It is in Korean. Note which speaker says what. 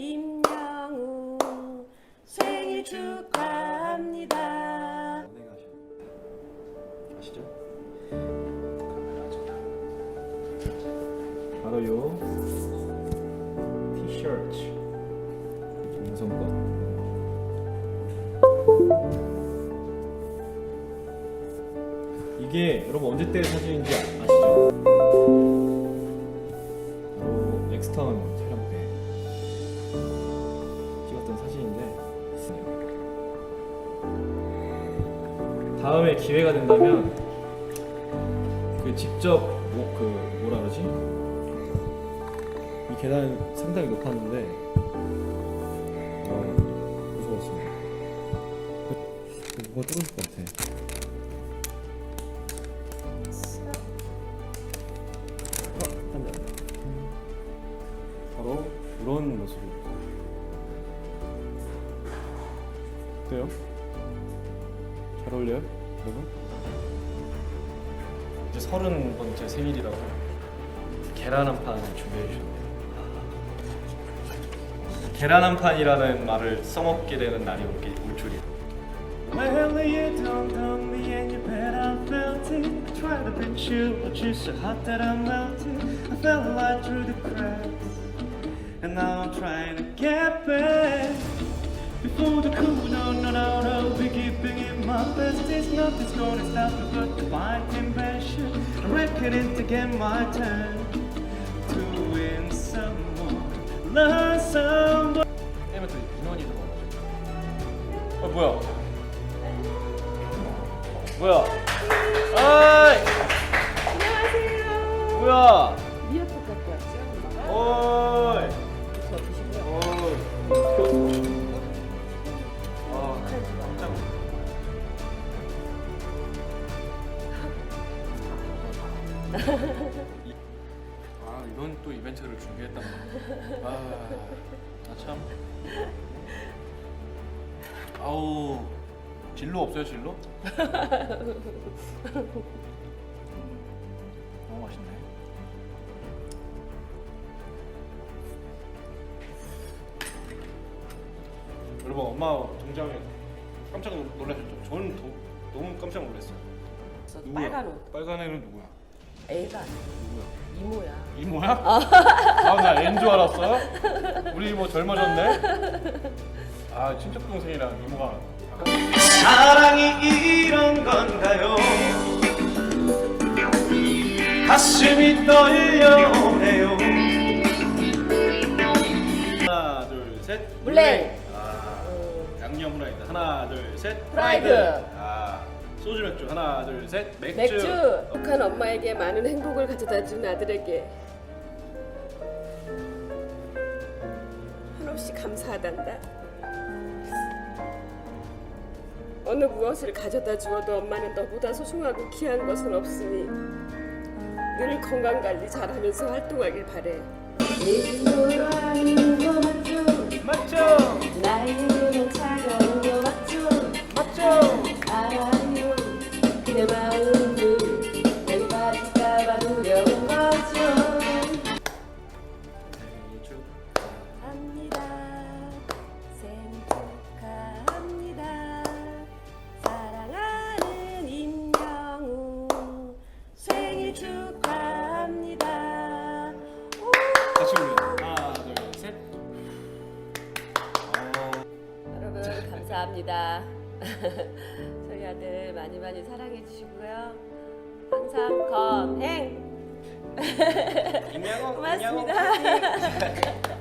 Speaker 1: 임영웅 생일 축하합니다.
Speaker 2: 아시죠? 바로 요 티셔츠 동성권 이게 여러분 언제 때 사진인지 아- 아시죠? 바로 엑스턴 다음에 기회가 된다면 그 직접 뭐, 그 뭐라 그러지? 이 계단 상당히 높았는데 어, 무서웠습니다. 그- 뭐가 떨어질 것 같아. 어. 바로 이런 모습입니다. 어때요? 잘 어울려요, 여러분? 이제 서른 번째 생일이라고 계란 한 판 준비해 주셨네요. 계란 한 판이라는 말을 써먹게 되는 날이 올, 게- 올 줄이야. Well, you don't know me and you bet I felt it. I tried to reach you, but you're so hot that I melted. I fell right through the cracks, and now I'm trying to get back. Before the cool, no, no, no, no, we keep bringing my best. There's nothing's gonna stop me but divine invention. I'm reckoning to get my turn to win someone, learn someone. 때문에 또 인원이 들어가지고. 어 뭐야? 뭐야? 아이 아 이런 또 이벤트를 준비했단 말이야. 아, 참. 아우 진로 없어요 진로? 너무 맛있네. 여러분 엄마 등장에 깜짝 놀- 놀라셨죠? 저는 도, 너무 깜짝 놀랐어요. 누구야?
Speaker 1: 빨간 옷.
Speaker 2: 빨간 애는 누구야?
Speaker 1: 애가
Speaker 2: 누구야?
Speaker 1: 이모야.
Speaker 2: 이모야? 아나 애인 줄 알았어. 우리 이모 젊어졌네. 아 친척 동생이랑 이모가. 사랑이 이런 건가요? 가슴이 떨려오네요. 하나 둘 셋.
Speaker 1: 물냉.
Speaker 2: 아 양념 후라이드. 하나 둘 셋.
Speaker 1: 프라이드.
Speaker 2: 아 소주 맥주. 하나 둘 셋. 맥주.
Speaker 1: 맥주. 북한 엄마에게 많은 행복을 가져다 준 아들에게 한없이 감사하단다. 어느 무엇을 가져다 주어도 엄마는 너보다 소중하고 귀한 것은 없으니 늘 건강 관리 잘하면서 활동하길 바래. 맞죠? 감사합니다. 저희 아들 많이 많이 사랑해 주시고요. 항상 건행 고맙습니다.